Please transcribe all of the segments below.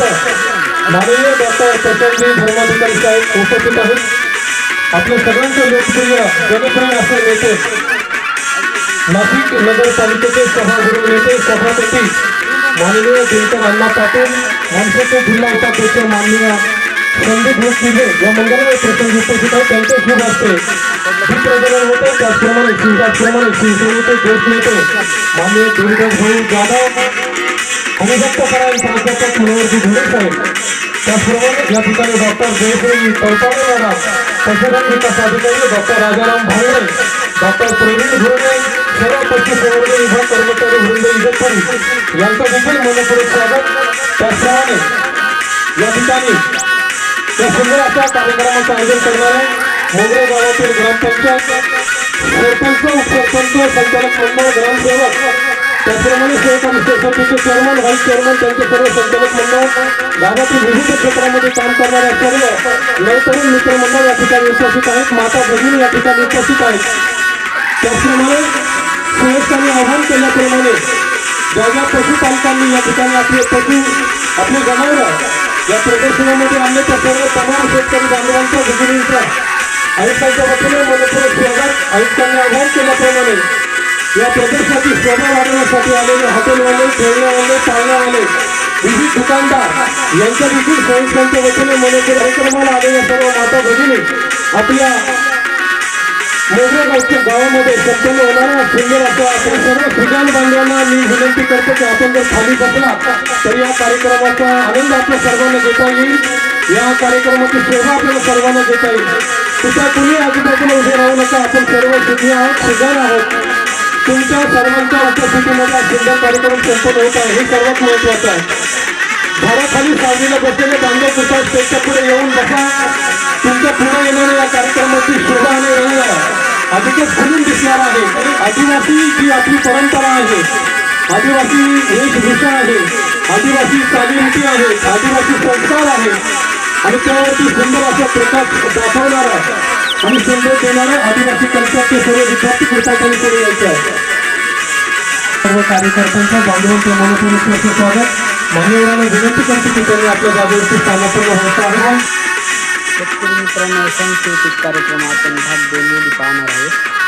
माननीय डॉक्टर प्रशांतजी धर्माधिकारी साहेब उपस्थित आहेत. आपल्या सगळ्यांचे लोकप्रिय जनप्रिय असे नेते नाशिक नगरपालिकेचे सभागृह नेते सभापती माननीय चिंतन अण्णा पाटील मनसेचे जिल्हा उपाध्यक्ष माननीय संदीप भोसले या मंगलमय प्रसंगी उपस्थित आहेत त्यांचे शुभ असते प्रजनन प्रज्वलन होते त्याचप्रमाणे त्याचप्रमाणे शिवसेनेचे गोष्ट नेते माननीय दुर्गम भाऊ जाधव हरिभक्त करायला प्राध्यापक मनोहरजी घोडे साहेब त्याचप्रमाणे या ठिकाणी डॉक्टर जयश्री कळपाडे मॅडम पशुधन विकास अधिकारी डॉक्टर राजाराम भांगरे डॉक्टर प्रवीण घोरणे सर्व पशुसंवर्धन विभाग कर्मचारी वृंद इगतपुरी यांचं देखील मनपूर्वक स्वागत त्याचप्रमाणे या ठिकाणी सुंदर अशा कार्यक्रमाचं आयोजन करणारे मोगरे गावातील ग्रामपंचायत सरपंच उपसरपंच संचालक मंडळ ग्रामसेवक त्याचप्रमाणे सेवका समितीचे चेअरमन सर्व संचालक मंडळ गावातील विविध क्षेत्रामध्ये काम करणाऱ्या सर्व नवतरुण मित्रमंडळ या ठिकाणी उपस्थित आहेत माता भगिनी या उपस्थित आहेत त्याचप्रमाणे सुयशाने आवाहन केल्याप्रमाणे ज्या ज्या पशुपालकांनी या प्रदर्शनामध्ये आणण्याच्या सर्व तमाम शेतकरी बांधवांच्या भगिनींचा आयुक्तांच्या वतीने मनपूर्वक स्वागत. आयुक्तांनी आवाहन केल्याप्रमाणे या प्रदर्शनाची शोभा वाढवण्यासाठी आलेले हॉटेलवाले खेळण्यावाले पाळण्यावाले विविध दुकानदार यांच्या देखील संस्थांच्या वतीने मनपूर कार्यक्रमाला आलेल्या सर्व माता भगिनी आपल्या मोगरे गावच्या गावामध्ये संपन्न होणारा सुंदर अशा आपण सर्व सुजान बांधवांना मी विनंती करतो की आपण जर खाली बसला तर या कार्यक्रमाचा आनंद आपल्या सर्वांना घेता येईल. या कार्यक्रमाची सेवा आपल्याला सर्वांना घेता येईल. तिथं कुणी आजूबाजूला उभे राहू नका आपण सर्व सुज्ञ आहोत सुजान आहोत. तुमच्या सर्वांच्या उपस्थितीमध्ये हा सुंदर कार्यक्रम संपन्न होत आहे हे सर्वात महत्वाचं आहे. घराखाली सावलीला बसलेले बांधव कुठं स्टेजच्या पुढे येऊन बसा. तुमच्यापुढे येणाऱ्या या कार्यक्रमाची शोभा आणि अतिशय अधिकच खुलून दिसणार आहे. आदिवासी जी आपली परंपरा आहे. आदिवासी वेशभूषा आहे. आदिवासी चालीरीती आहे. आदिवासी संस्कार आहे. आणि त्यावरती सुंदर असा प्रकाश दाखवणारा आणि सुंदर देणारा आदिवासी कल्चरचे सर्व विद्यार्थी कृपया पुढे यायचे आहे सर्व कार्यकर्त्यांच्या बांधवांच्या मनपूर्वक स्वागत. मान्यवरांना विनंती करतो की त्यांनी आपल्या जागेवरती स्थानापन्न व्हायचं आहे शेतकरी मित्रांनो सांस्कृतिक कार्यक्रमात आपण भाग दोन पाहणार आहोत.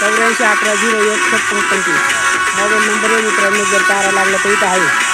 चौऱ्याऐंशी अकरा झिरो एक छप्पन पंचवीस. मोबाईल नंबर मित्रांनो जर तारा लागला तर इथं आहे.